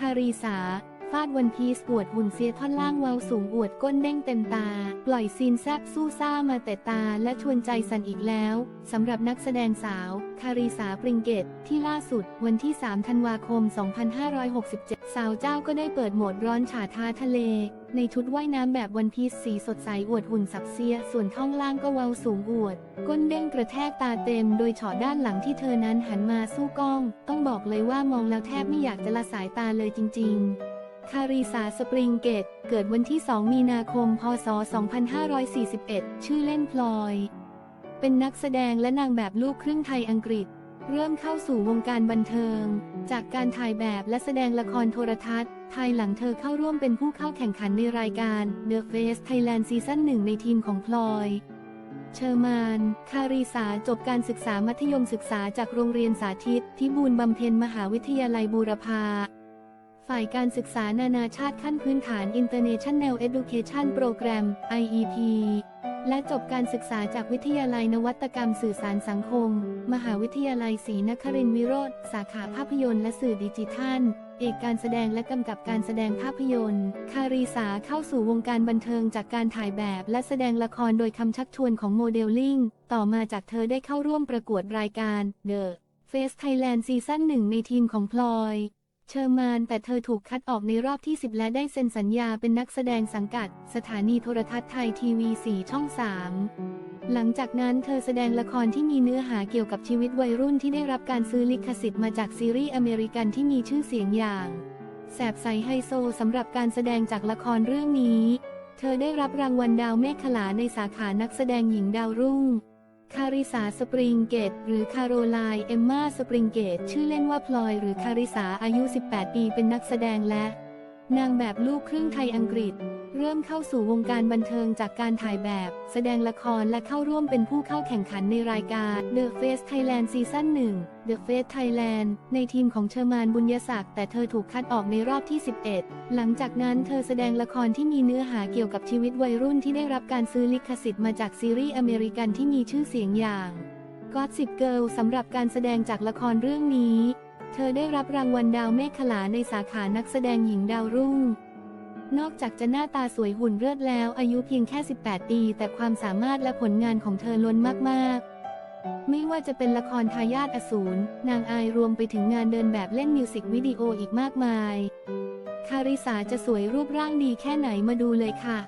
คารีสา ฟาดวันพีสอวดหุ่นเสียท่อนล่างเวาสูงอวดก้นเด้งเต็มตา ปล่อยซีนแซบสู้ซ่ามาแต่ตาและชวนใจสั่นอีกแล้วสำหรับนักแสดงสาว คารีสาปริงเกต ที่ล่าสุดวันที่ 3 ธันวาคม 2567 สาวเจ้าก็ได้เปิดโหมดร้อนฉาท้าทะเล ในชุดว่ายน้ำแบบวันพีซสีสดใสอวดหุ่นสับเซีย ส่วนท่องล่างก็เวาสูงอวด ก้นเด้งกระแทกตาเต็ม โดยเฉาะด้านหลังที่เธอนั้นหันมาสู้กล้อง ต้องบอกเลยว่ามองแล้วแทบไม่อยากจะละสายตาเลยจริง ๆ คารีสาสปริงเกต เกิดวันที่ 2 มีนาคม พศ 2541 ชื่อเล่นพลอย เป็นนักแสดงและนางแบบลูกครึ่งไทยอังกฤษ เริ่มเข้าสู่วงการบันเทิง จากการถ่ายแบบและแสดงละครโทรทัศน์ ภายหลังเธอเข้าร่วมเป็นผู้เข้าแข่งขันในรายการ The Face Thailand ซีซั่นหนึ่งในทีมของพลอยเชอร์มาน คารีสาจบการศึกษามัธยมศึกษาจากโรงเรียนสาธิตที่บูรบำเพ็ญมหาวิทยาลัยบูรพา ฝ่ายการศึกษานานาชาติขั้นพื้นฐาน International Education Program IEP และจบการศึกษาจากวิทยาลัยนวัตกรรมสื่อสารสังคม มหาวิทยาลัยศรีนครินทรวิโรธสาขาภาพยนตร์และสื่อดิจิทัล เอกการแสดงและกำกับการแสดงภาพยนตร์ คารีสาเข้าสู่วงการบันเทิงจากการถ่ายแบบและแสดงละครโดยคำชักชวนของโมเดลลิ่ง ต่อมาจากเธอได้เข้าร่วมประกวดรายการ The Face Thailand ซีซั่นหนึ่งในทีมของพลอย เชอร์มาน แต่เธอถูกคัดออกในรอบที่ 10 และได้เซ็นสัญญาเป็นนักแสดงสังกัด สถานีโทรทัศน์ไทยทีวี 4 ช่อง 3 หลังจากนั้นเธอแสดงละครที่มีเนื้อหาเกี่ยวกับชีวิตวัยรุ่นที่ได้รับการซื้อลิขสิทธิ์มาจากซีรีส์อเมริกันที่มีชื่อเสียงอย่าง แสบใสไฮโซสำหรับการแสดงจากละครเรื่องนี้ เธอได้รับรางวัลดาวเมฆขลาในสาขานักแสดงหญิงดาวรุ่ง คาริสาสปริงเกต หรือคาโรไลน์เอมมาสปริงเกต ชื่อเล่นว่าพลอย หรือคาริสาอายุ 18 ปี เป็นนักแสดงและ นางแบบลูกครึ่งไทยอังกฤษ เริ่มเข้าสู่วงการบันเทิงจากการถ่ายแบบ แสดงละครและเข้าร่วมเป็นผู้เข้าแข่งขันในรายการ The Face Thailand ซีซั่น1 The Face Thailand ในทีมของเชอร์มานบุญยศักดิ์แต่เธอถูกคัดออกในรอบที่ 11 หลังจากนั้นเธอแสดงละครที่มีเนื้อหาเกี่ยวกับชีวิตวัยรุ่นที่ได้รับการซื้อลิขสิทธิ์มาจากซีรีส์อเมริกันที่มีชื่อเสียงอย่าง Gossip Girl สำหรับการแสดงจากละครเรื่องนี้ เธอได้รับรางวัลดาวเมฆขลาในสาขานักแสดงหญิงดาวรุ่ง นอกจากจะหน้าตาสวยหุ่นเลือดแล้ว อายุเพียงแค่ 18 ปี แต่ความสามารถและผลงานของเธอล้นมาก ๆ ไม่ว่าจะเป็นละครทายาทอสูร นางอายรวมไปถึงงานเดินแบบเล่นมิวสิกวิดีโออีกมากมาย คาริสาจะสวยรูปร่างดีแค่ไหนมาดูเลยค่ะ